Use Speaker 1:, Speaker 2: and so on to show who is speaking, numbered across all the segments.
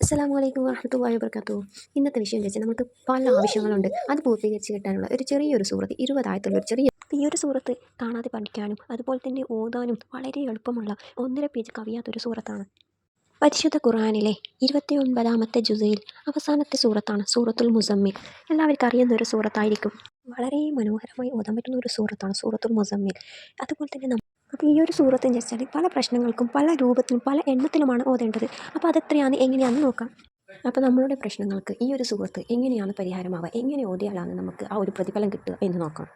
Speaker 1: അസ്സലാമു അലൈക്കും വറഹ്മത്തുള്ളാഹി വബർക്കാത്തു ഇന്നത്തെ വിഷയം വെച്ചാൽ നമുക്ക് പല ആവശ്യങ്ങളുണ്ട്. അത് പൂർത്തീകരിച്ച് കിട്ടാനുള്ള ഒരു ചെറിയൊരു സൂറത്ത് ഇരുപതായത്തുള്ള ഒരു ചെറിയ ഈ ഒരു സൂറത്ത് കാണാതെ പഠിക്കാനും അതുപോലെ തന്നെ ഓതാനും വളരെ എളുപ്പമുള്ള ഒന്നര പേജ് കവിയാത്തൊരു സൂറത്താണ്. പരിശുദ്ധ ഖുർആനിലെ ഇരുപത്തി ഒൻപതാമത്തെ ജുസയിൽ അവസാനത്തെ സൂറത്താണ് സൂറത്തുൽ മുസമ്മിൽ. എല്ലാവർക്കും അറിയുന്ന ഒരു സൂറത്തായിരിക്കും. വളരെ മനോഹരമായി ഓതാൻ പറ്റുന്ന ഒരു സൂറത്താണ് സൂറത്തുൽ മുസമ്മിൽ. അതുപോലെ തന്നെ അപ്പോൾ ഈ ഒരു സൂറത്ത് എന്ന് വെച്ചാൽ പല പ്രശ്നങ്ങൾക്കും പല രൂപത്തിലും പല എണ്ണത്തിലുമാണ് ഓതേണ്ടത്. അപ്പോൾ അതെത്രയാണ് എങ്ങനെയാണെന്ന് നോക്കാം. അപ്പോൾ നമ്മളുടെ പ്രശ്നങ്ങൾക്ക് ഈ ഒരു സൂറത്ത് എങ്ങനെയാണ് പരിഹാരമാവുക എങ്ങനെ ഓതിയാലാണ് നമുക്ക് ആ ഒരു പ്രതിഫലം കിട്ടുക എന്ന് നോക്കാം.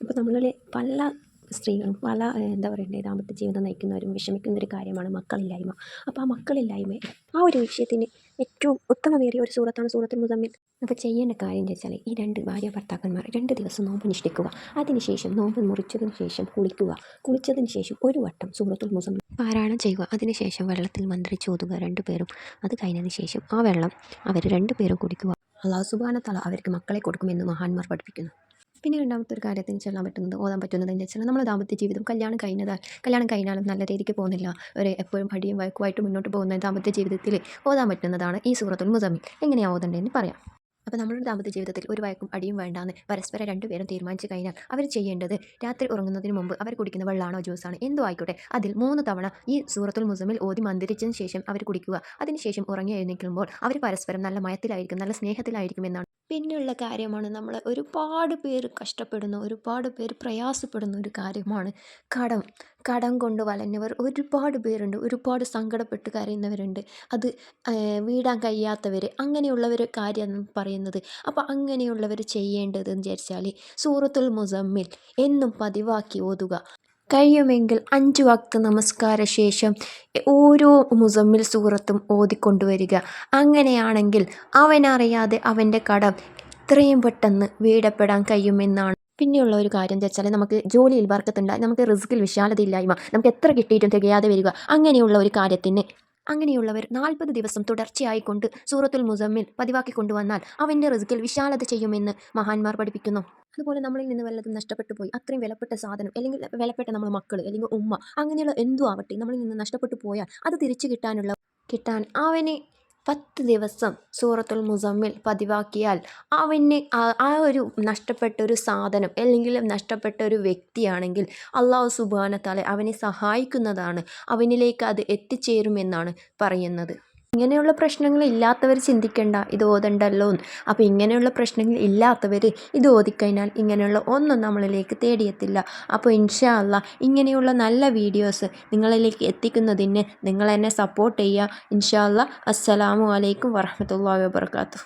Speaker 1: അപ്പോൾ നമ്മളിലെ പല സ്ത്രീകളും പല എന്താ പറയണ്ടേ ദാമ്പത്യ ജീവിതം നയിക്കുന്നവരും വിഷമിക്കുന്ന ഒരു കാര്യമാണ് മക്കളില്ലായ്മ. അപ്പോൾ ആ മക്കളില്ലായ്മ ആ ഒരു വിഷയത്തിന് ഏറ്റവും ഉത്തമമേറിയ ഒരു സൂറത്താണ് സൂറത്തുൽ മുസമ്മിൽ. അപ്പോൾ ചെയ്യേണ്ട കാര്യം എന്ന് വെച്ചാൽ ഈ രണ്ട് ഭാര്യ ഭർത്താക്കന്മാർ രണ്ട് ദിവസം നോമ്പ് നിഷ്ഠിക്കുക. അതിനുശേഷം നോമ്പ് മുറിച്ചതിന് ശേഷം കുളിക്കുക. കുളിച്ചതിന് ശേഷം ഒരു വട്ടം സൂറത്തുൽ മുസമ്മിൽ പാരായണം ചെയ്യുക. അതിനുശേഷം വെള്ളത്തിൽ മന്ത്രിച്ച് ഓതുക രണ്ടുപേരും അത് കഴിഞ്ഞതിന് ശേഷം ആ വെള്ളം അവർ രണ്ടുപേരും കുടിക്കുക. അള്ളാഹു സുബാന തല അവർക്ക് മക്കളെ കൊടുക്കുമെന്ന് മഹാന്മാർ പഠിപ്പിക്കുന്നു. പിന്നെ രണ്ടാമത്തെ ഒരു കാര്യത്തിന് ചെല്ലാൻ പറ്റുന്നത് ഓതാൻ പറ്റുന്നത് എന്ന് വെച്ചാൽ നമ്മൾ ദാമ്പത്യ ജീവിതം കല്യാണം കഴിഞ്ഞതാൽ കല്യാണം കഴിഞ്ഞാലും നല്ല രീതിക്ക് പോകുന്നില്ല. ഒരു എപ്പോഴും പടിയും വഴക്കുമായിട്ട് മുന്നോട്ട് പോകുന്ന ദാമ്പത്യ ജീവിതത്തിൽ ഓതാൻ പറ്റുന്നതാണ് ഈ സൂറത്തുൽ മുസമ്മിൽ. എങ്ങനെയാണ് ഓതേണ്ടതെന്ന് പറയാം. അപ്പോൾ നമ്മുടെ ദാമ്പത്യ ജീവിതത്തിൽ ഒരു വയക്കും അടിയും വേണ്ടാന്ന് പരസ്പരം രണ്ടുപേരും തീരുമാനിച്ചു കഴിഞ്ഞാൽ അവർ ചെയ്യേണ്ടത് രാത്രി ഉറങ്ങുന്നതിന് മുമ്പ് അവർ കുടിക്കുന്ന വെള്ളമാണോ ജ്യൂസാണോ? എന്തോ ആയിക്കോട്ടെ. അതിൽ മൂന്ന് തവണ ഈ സൂറത്തുൽ മുസമിൽ ഓതി മന്ദിരിച്ചതിന് ശേഷം അവർ കുടിക്കുക. അതിനുശേഷം ഉറങ്ങി എഴുന്നേൽക്കുമ്പോൾ അവർ പരസ്പരം നല്ല മയത്തിലായിരിക്കും നല്ല സ്നേഹത്തിലായിരിക്കും എന്നാണ് പിന്നെയുള്ള കാര്യമാണ് നമ്മൾ ഒരുപാട് പേര് കഷ്ടപ്പെടുന്ന ഒരുപാട് പേര് പ്രയാസപ്പെടുന്ന ഒരു കാര്യമാണ് കടം. കടം കൊണ്ട് വലഞ്ഞവർ ഒരുപാട് പേരുണ്ട് ഒരുപാട് സങ്കടപ്പെട്ട് കരയുന്നവരുണ്ട്. അത് വീടാൻ കഴിയാത്തവർ അങ്ങനെയുള്ളവർ കാര്യം പറയുന്നത്. അപ്പോൾ അങ്ങനെയുള്ളവർ ചെയ്യേണ്ടതെന്ന് വിചാരിച്ചാൽ സൂറത്തുൽ മുസമ്മിൽ എന്നും പതിവാക്കി ഓതുക. കഴിയുമെങ്കിൽ അഞ്ച് വക്ത നമസ്കാര ശേഷം ഓരോ മുസമ്മിൽ സൂറത്തും ഓതിക്കൊണ്ടുവരിക. അങ്ങനെയാണെങ്കിൽ അവനറിയാതെ അവന്റെ കടം എത്രയും പെട്ടെന്ന് വീടപ്പെടാൻ കഴിയുമെന്നാണ്. പിന്നെയുള്ള ഒരു കാര്യം എന്ന് വെച്ചാൽ നമുക്ക് ജോലിയിൽ വർക്കത്തുണ്ടായി നമുക്ക് റിസ്കിൽ വിശാലതയില്ലായ്മ. നമുക്ക് എത്ര കിട്ടിയിട്ടും തികയാതെ വരിക. അങ്ങനെയുള്ള ഒരു കാര്യത്തിന് അങ്ങനെയുള്ളവർ നാൽപ്പത് ദിവസം തുടർച്ചയായി കൊണ്ട് സൂറത്തുൽ മുസമ്മിൽ പതിവാക്കി കൊണ്ടുവന്നാൽ അവന്റെ റിസ്കിൽ വിശാലത ചെയ്യുമെന്ന് മഹാന്മാർ പഠിപ്പിക്കുന്നു. അതുപോലെ നമ്മളിൽ നിന്ന് വല്ലതും നഷ്ടപ്പെട്ടു പോയി അത്രയും വിലപ്പെട്ട സാധനം അല്ലെങ്കിൽ വിലപ്പെട്ട നമ്മുടെ മക്കൾ അല്ലെങ്കിൽ ഉമ്മ അങ്ങനെയുള്ള എന്തു ആവട്ടെ നമ്മളിൽ നിന്ന് നഷ്ടപ്പെട്ടു പോയാൽ അത് തിരിച്ചു കിട്ടാനുള്ള കിട്ടാൻ അവനെ പത്ത് ദിവസം സൂറത്തുൽ മുസമ്മിൽ പതിവാക്കിയാൽ അവന് ആ- ഒരു നഷ്ടപ്പെട്ട ഒരു സാധനം അല്ലെങ്കിൽ നഷ്ടപ്പെട്ട ഒരു വ്യക്തിയാണെങ്കിൽ അള്ളാഹു സുബാനത്താലെ അവനെ സഹായിക്കുന്നതാണ്. അവനിലേക്ക് അത് എത്തിച്ചേരുമെന്നാണ് പറയുന്നത്. ഇങ്ങനെയുള്ള പ്രശ്നങ്ങൾ ഇല്ലാത്തവർ ചിന്തിക്കേണ്ട ഇത് ഓതണ്ടല്ലോ അപ്പോൾ ഇങ്ങനെയുള്ള പ്രശ്നങ്ങൾ ഇല്ലാത്തവർ ഇത് ഓതിക്കഴിഞ്ഞാൽ ഇങ്ങനെയുള്ള ഒന്നും നമ്മളിലേക്ക് തേടിയെത്തില്ല. അപ്പോൾ ഇൻഷാ അല്ല ഇങ്ങനെയുള്ള നല്ല വീഡിയോസ് നിങ്ങളിലേക്ക് എത്തിക്കുന്നതിന് നിങ്ങൾ എന്നെ സപ്പോർട്ട് ചെയ്യുക. ഇൻഷാ അല്ല അസ്സലാമു അലൈക്കും വാബർക്കാത്തു